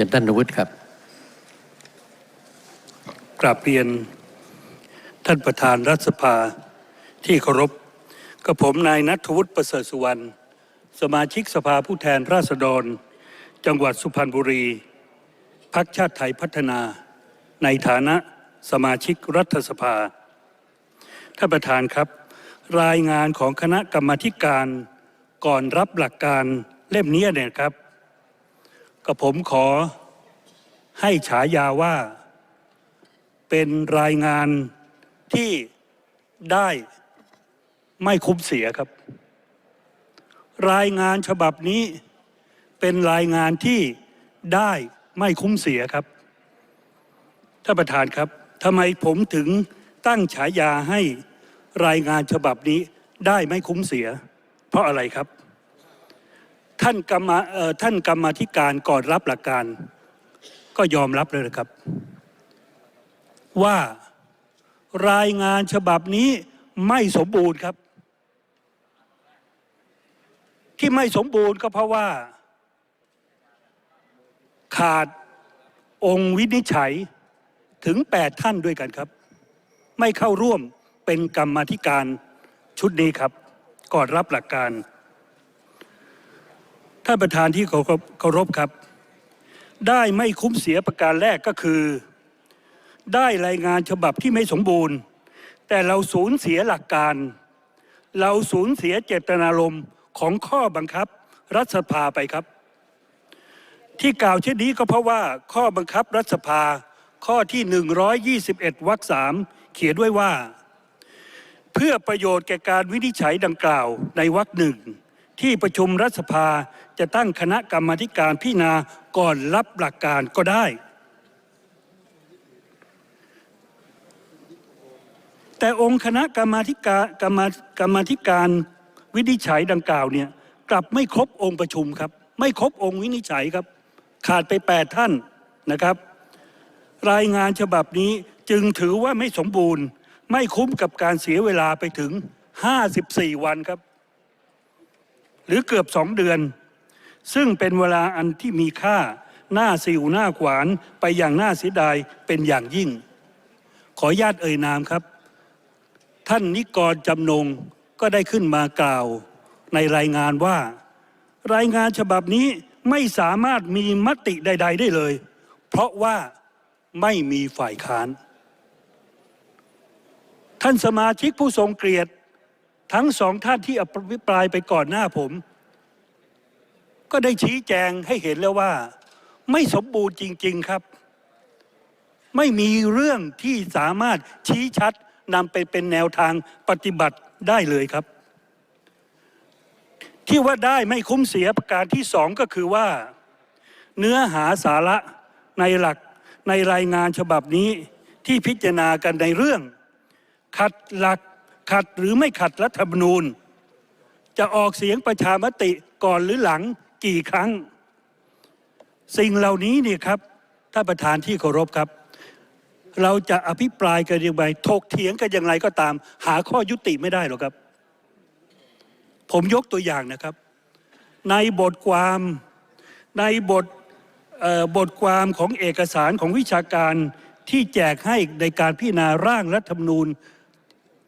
ชิญท่านนวุฒิครับกราบเรียนท่านประธานรัฐสภาที่เคารพกับผมนายนัทวุฒิประเสริฐสุวรรณสมาชิกสภาผู้แทนราษฎร จังหวัดสุพรรณบุรีพักชาติไทยพัฒนา ในฐานะสมาชิกรัฐสภา ท่านประธานครับ รายงานของคณะกรรมาการก่อนรับหลักการเล่มนี้เนี่ยครับ กับผมขอให้ฉายาว่า เป็นรายงานที่ได้ไม่คุ้มเสียครับ รายงานฉบับนี้เป็นรายงานที่ได้ไม่คุ้มเสียครับท่านประธานครับทำไมผมถึงตั้งฉายาให้รายงานฉบับนี้ได้ไม่คุ้มเสีย เพราะอะไรครับ ท่านกรรมท่านกรรมธิการก่อนรับหลักการ ก็ยอมรับเลยนะครับ ว่ารายงานฉบับนี้ไม่สมบูรณ์ครับ ที่ไม่สมบูรณ์ก็เพราะว่า ขาดองค์วินิจฉัยถึง 8 ท่านด้วยกันครับ ไม่เข้าร่วมเป็นกรรมธิการชุดนี้ครับก่อนรับหลักการ ท่านประธานที่เคารพครับ ได้ไม่คุ้มเสียประการแรกก็คือ ได้รายงานฉบับที่ไม่สมบูรณ์ แต่เราสูญเสียหลักการ เราสูญเสียเจตนารมณ์ของข้อบังคับ รัฐสภาไปครับ ที่กล่าวเช่นนี้ก็เพราะว่าข้อบังคับรัฐสภาข้อที่ 121วรรคสามเขียนไว้ว่า เพื่อประโยชน์แก่การวินิจฉัยดังกล่าวในวรรคหนึ่ง ที่ประชุมรัฐสภาจะตั้งคณะกรรมธิการพิจารณาก่อนรับหลักการก็ได้ แต่องค์คณะกรรมธิการกรรมากรรมธิการวินิจฉัยดังกล่าวเนี่ยกลับไม่ครบองค์ประชุมครับ ไม่ครบองค์วินิจฉัยครับ ขาดไป 8 ท่านนะครับ รายงานฉบับนี้จึงถือว่าไม่สมบูรณ์ ไม่คุ้มกับการเสียเวลาไปถึง 54 วันครับ หรือเกือบ2เดือน ซึ่งเป็นเวลาอันที่มีค่าหน้าสิวหน้าขวานไปอย่างน่าเสียดายเป็นอย่างยิ่ง ขอญาตเอ่ยนามครับ ท่านนิกรจำนงก็ได้ขึ้นมากล่าวในรายงานว่า รายงานฉบับนี้ไม่สามารถมีมติใด ๆ ได้เลย เพราะว่าไม่มีฝ่ายค้าน ท่านสมาชิกผู้ทรงเกียรติ ทั้งสองท่านที่อภิปรายไปก่อนหน้าผม ก็ได้ชี้แจงให้เห็นแล้วว่า ไม่สมบูรณ์จริง ๆครับ ไม่มีเรื่องที่สามารถชี้ชัดนำไปเป็นแนวทางปฏิบัติได้เลยครับ ที่ว่าได้ไม่คุ้มเสียประการที่สองก็คือว่า เนื้อหาสาระในหลักในรายงานฉบับนี้ที่พิจารณากันในเรื่อง ขัดหลัก ขัดหรือไม่ขัดรัฐธรรมนูญ จะออกเสียงประชามติก่อนหรือหลังกี่ครั้ง สิ่งเหล่านี้เนี่ยครับท่านประธานที่เคารพครับ เราจะอภิปรายกันยังไงถกเถียงกันอย่างไรก็ตาม หาข้อยุติไม่ได้หรอกครับ ผมยกตัวอย่างนะครับ ในบทความในบทบทความของเอกสารของวิชาการที่แจกให้ในการพิจารณาร่างรัฐธรรมนูญ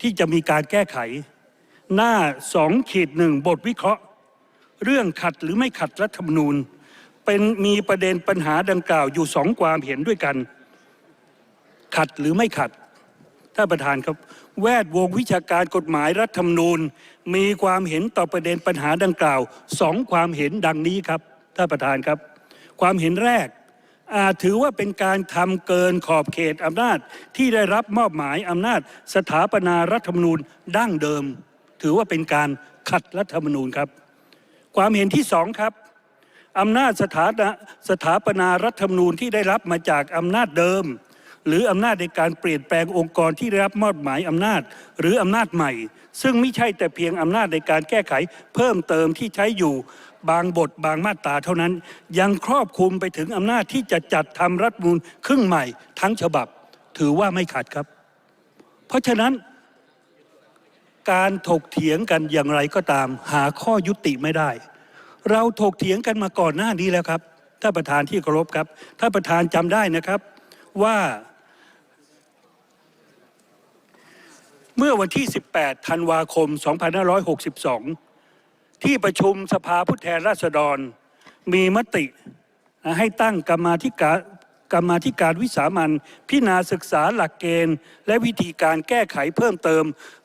ที่จะมีการแก้ไข หน้าสองขีดหนึ่งบทวิเคราะห์ เรื่องขัดหรือไม่ขัดรัฐธรรมนูญ เป็นมีประเด็นปัญหาดังกล่าวอยู่สองความเห็นด้วยกัน ขัดหรือไม่ขัดท่านประธานครับ แวดวงวิชาการกฎหมายรัฐธรรมนูญ มีความเห็นต่อประเด็นปัญหาดังกล่าวสองความเห็นดังนี้ครับท่านประธานครับ ความเห็นแรก ถือว่าเป็นการทำเกินขอบเขตอำนาจที่ได้รับมอบหมายอำนาจสถาปนารัฐธรรมนูญดั้งเดิม ถือว่าเป็นการขัดรัฐธรรมนูญครับ ความเห็นที่สองครับอำนาจสถาสถาปนารัฐธรรมนูญที่ได้รับมาจากอำนาจเดิม หรืออำนาจในการเปลี่ยนแปลงองค์กรที่ได้รับมอบหมายอำนาจ หรืออำนาจใหม่ ซึ่งไม่ใช่แต่เพียงอำนาจในการแก้ไขเพิ่มเติมที่ใช้อยู่ บางบทบางมาตราเท่านั้น ยังครอบคลุมไปถึงอำนาจที่จะจัดทำรัฐมนูญครึ่งใหม่ทั้งฉบับ ถือว่าไม่ขัดครับ เพราะฉะนั้น การถกเถียงกันอย่างไรก็ตาม หาข้อยุติไม่ได้ เราถกเถียงกันมาก่อนหน้านี้แล้วครับท่านประธานที่เคารพครับท่านประธานจำได้นะครับว่าเมื่อวันที่ 18 ธันวาคม 2562 ที่ประชุมสภาผู้แทนราษฎร มีมติให้ตั้งกรรมาธิการกรรมาธิการวิสามันพิจารณาศึกษาหลักเกณฑ์ และวิธีการแก้ไขเพิ่มเติม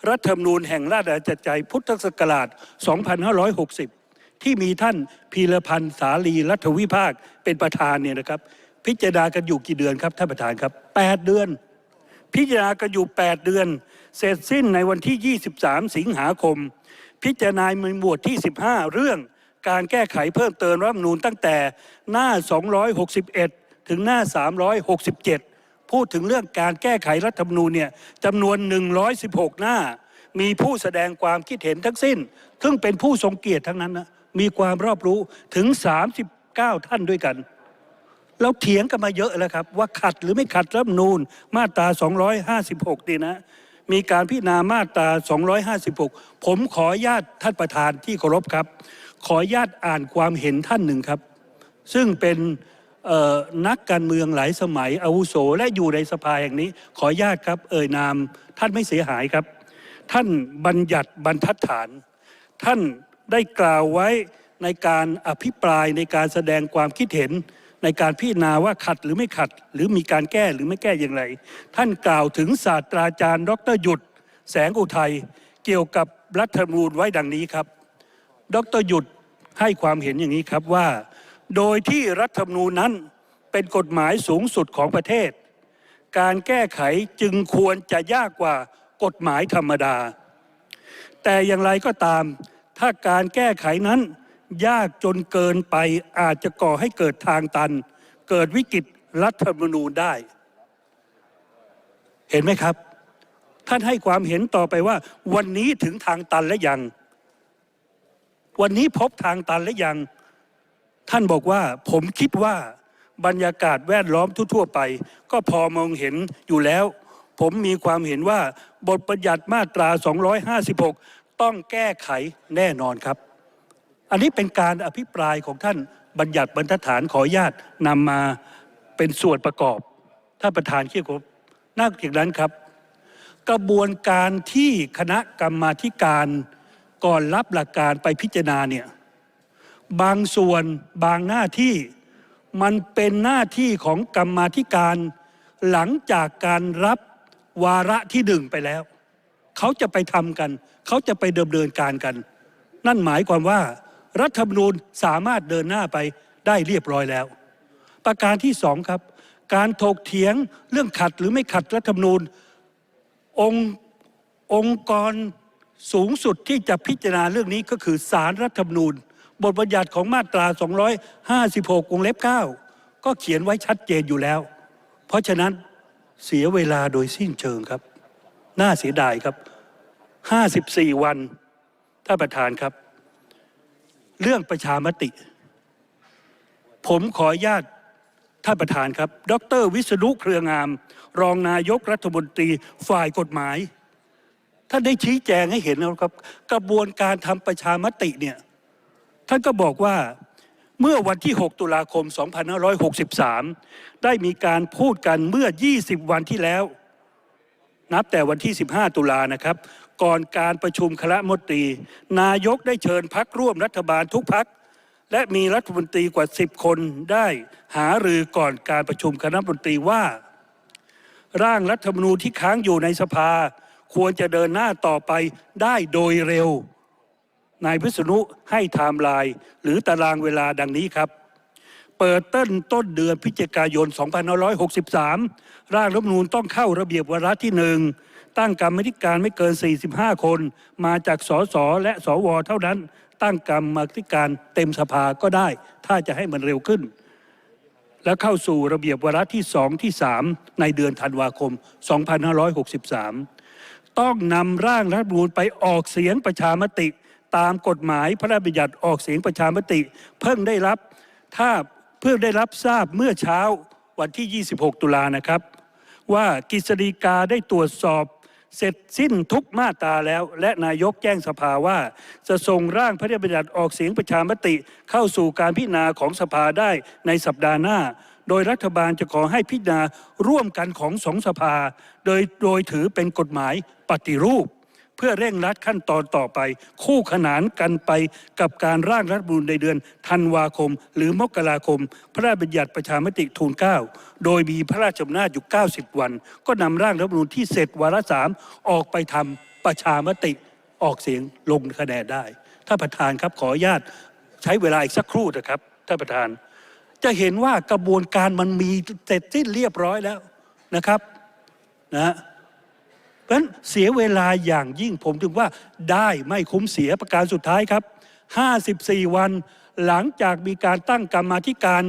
รัฐธรรมนูญแห่งราชอาณาจักรพุทธศักราช 2560 ที่มีท่านพีรพันธ์สาลีรัฐวิภาคเป็นประธานเนี่ยนะครับ พิจารณากันอยู่กี่เดือนครับท่านประธานครับ 8 เดือน พิจารณากันอยู่ 8 เดือน เสร็จสิ้นในวันที่ 23 สิงหาคม พิจารณาในหมวดที่ 15 เรื่องการแก้ไขเพิ่มเติมรัฐธรรมนูญตั้งแต่หน้า 261 ถึงหน้า 367 พูดถึงเรื่องการแก้ไขรัฐธรรมนูญเนี่ยจำนวน 116 หน้า มีผู้แสดงความคิดเห็นทั้งสิ้น ซึ่งเป็นผู้ทรงเกียรติทั้งนั้นนะมีความรอบรู้ถึง 39 ท่านด้วยกันเราเถียงกันมาเยอะแล้วครับ ว่าขัดหรือไม่ขัดรัฐธรรมนูญมาตรา 256 ดีนะ มีการพิจารณามาตรา 256 ผมขอญาตท่านประธานที่เคารพครับ ขอญาตอ่านความเห็นท่านหนึ่งครับ ซึ่งเป็นนักการเมืองหลายสมัยอาวุโสและอยู่ในสภาแห่งนี้ ขอญาตครับ เอ่ยนามท่านไม่เสียหายครับ ท่านบัญญัติบรรทัดฐาน ท่านได้กล่าวไว้ในการอภิปรายในการแสดงความคิดเห็น ในการพิจารณาว่าขัดหรือไม่ขัด หรือมีการแก้หรือไม่แก้อย่างไร ท่านกล่าวถึงศาสตราจารย์ ดรหยุด แสงอุทัยเกี่ยวกับรัฐธรรมนูญไว้ดังนี้ครับ ดรหยุดให้ความเห็นอย่างนี้ครับว่า โดยที่รัฐธรรมนูญนั้นเป็นกฎหมายสูงสุดของประเทศ การแก้ไขจึงควรจะยากกว่ากฎหมายธรรมดา แต่อย่างไรก็ตาม ถ้าการแก้ไขนั้น ยากจนเกินไปอาจจะก่อให้เกิดทางตัน เกิดวิกฤตรัฐธรรมนูญได้ เห็นไหมครับ ท่านให้ความเห็นต่อไปว่า วันนี้ถึงทางตันและยัง วันนี้พบทางตันและยัง ท่านบอกว่า ผมคิดว่าบรรยากาศแวดล้อมทั่ว ๆ ไป ก็พอมองเห็นอยู่แล้ว ผมมีความเห็นว่า บทบัญญัติมาตรา 256 ต้องแก้ไขแน่นอนครับ อันนี้เป็นการอภิปรายของท่านบัญญัติบรรทัดฐานขออนุญาตนำมาเป็นส่วนประกอบท่านประธานที่เคารพนอกจากนั้นครับ กระบวนการที่คณะกรรมาการก่อนรับหลักการไปพิจารณาเนี่ยบางส่วนบางหน้าที่มันเป็นหน้าที่ของกรรมาการหลังจากการรับวาระที่หนึ่งไปแล้ว เขาจะไปทำกัน เขาจะไปดำเนินการกัน นั่นหมายความว่า รัฐธรรมนูญสามารถเดินหน้าไปได้เรียบร้อยแล้ว ประการที่สองครับ การถกเถียงเรื่องขัดหรือไม่ขัดรัฐธรรมนูญองค์องค์กรสูงสุดที่จะพิจารณาเรื่องนี้ก็คือสารรัฐธรรมนูญ บทบัญญัติของมาตรา 256 วงเล็บ 9 ก็เขียนไว้ชัดเจนอยู่แล้ว เพราะฉะนั้นเสียเวลาโดยสิ้นเชิงครับ น่าเสียดายครับ 54 วันท่านประธานครับ เรื่องประชามติ ผมขออนุญาตท่านประธานครับ ดร วิษณุเครืองาม รองนายกรัฐมนตรีฝ่ายกฎหมาย ท่านได้ชี้แจงให้เห็นแล้วครับ กระบวนการทำประชามติเนี่ย ท่านก็บอกว่าเมื่อวันที่ 6 ตุลาคม 2563 ได้มีการพูดกันเมื่อ 20 วันที่แล้ว นับแต่วันที่ 15 ตุลานะครับ ก่อนการประชุมคณะมนตรี นายกได้เชิญพักร่วมรัฐบาลทุกพัก และมีรัฐมนตรีกว่า 10 คนได้หารือก่อนการประชุมคณะมนตรีว่า ร่างรัฐธรรมนูญที่ค้างอยู่ในสภา ควรจะเดินหน้าต่อไปได้โดยเร็ว นายพิษณุให้ไทม์ไลน์หรือตารางเวลาดังนี้ครับเปิดต้นต้นเดือนพฤศจิกายน 2563 ร่างรัฐธรรมนูญต้องเข้าระเบียบวาระที่หนึ่ง ตั้งกรรมธิการไม่เกิน 45 คน มาจากสสและสวเท่านั้น ตั้งกรรมธิการเต็มสภาก็ได้ ถ้าจะให้มันเร็วขึ้น แล้วเข้าสู่ระเบียบวาระที่สองที่สามในเดือนธันวาคม 2563 ต้องนำร่างรัฐธรรมนูญไปออกเสียงประชามติ ตามกฎหมายพระราชบัญญัติออกเสียงประชามติ เพิ่งได้รับถ้าเพิ่งได้รับทราบเมื่อเช้าวันที่ 26 ตุลานะครับว่ากฤษฎีกาได้ตรวจสอบ เสร็จสิ้นทุกมาตราแล้ว และนายกแจ้งสภาว่า จะส่งร่างพระราชบัญญัติออกเสียงประชามติ เข้าสู่การพิจารณาของสภาได้ในสัปดาห์หน้า โดยรัฐบาลจะขอให้พิจารณาร่วมกันของสองสภา โดยโดยถือเป็นกฎหมายปฏิรูป เพื่อเร่งรัดขั้นตอนต่อไป คู่ขนานกันไปกับการร่างรัฐธรรมนูญในเดือนธันวาคม หรือมกราคม พระราชบัญญัติประชามติทูลเกล้าโดยมีพระราชอำนาจอยู่ 90 วัน ก็นำร่างรัฐธรรมนูญที่เสร็จวาระสามออกไปทำประชามติออกเสียงลงคะแนนได้ท่านประธานครับขออนุญาตใช้เวลาอีกสักครู่นะครับท่านประธาน จะเห็นว่ากระบวนการมันมีเสร็จสิ้นเรียบร้อยแล้วนะครับนะ เพราะฉะนั้นเสียเวลาอย่างยิ่งผมถึงว่าได้ไม่คุ้มเสียประการสุดท้ายครับ 54 วันหลังจากมีการตั้งกรรมาธิการ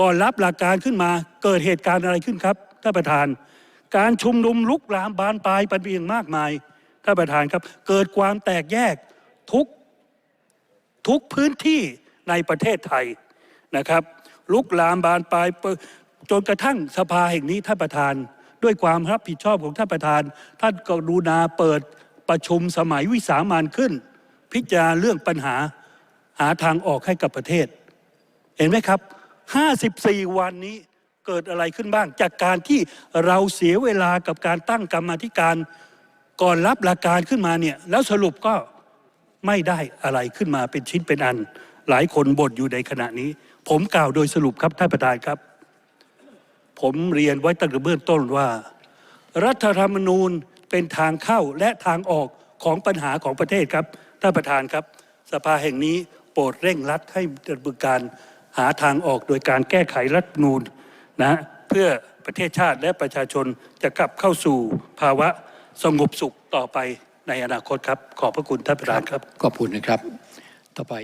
ก่อนรับหลักการขึ้นมาเกิดเหตุการณ์อะไรขึ้นครับท่านประธาน การชุมนุมลุกลามบานปลายปเป็นอย่างมากมายท่านประธานครับ เกิดความแตกแยกทุกทุกพื้นที่ในประเทศไทยนะครับ ลุกลามบานปลายจนกระทั่งสภาแห่งนี้ท่านประธาน ด้วยความรับผิดชอบของท่านประธาน ท่านกรุณาเปิดประชุมสมัยวิสามันขึ้น พิจารณาเรื่องปัญหาหาทางออกให้กับประเทศ เห็นไหมครับ 54 วันนี้เกิดอะไรขึ้นบ้าง จากการที่เราเสียเวลากับการตั้งกรรมธิการก่อนรับหลักการขึ้นมาเนี่ยแล้วสรุปก็ไม่ได้อะไรขึ้นมาเป็นชิ้นเป็นอัน หลายคนบ่นอยู่ในขณะนี้ ผมกล่าวโดยสรุปครับท่านประธานครับ ผมเรียนไว้ตั้งแต่เบื้องต้นว่า รัฐธรรมนูญเป็นทางเข้าและทางออกของปัญหาของประเทศครับท่านประธานครับ สภาแห่งนี้โปรดเร่งรัดให้ดำเนินการหาทางออกโดยการแก้ไขรัฐธรรมนูญนะเพื่อประเทศชาติและประชาชนจะกลับเข้าสู่ภาวะสงบสุขต่อไปในอนาคตครับ ขอบพระคุณท่านประธานครับ ขอบคุณนะครับ ต่อไป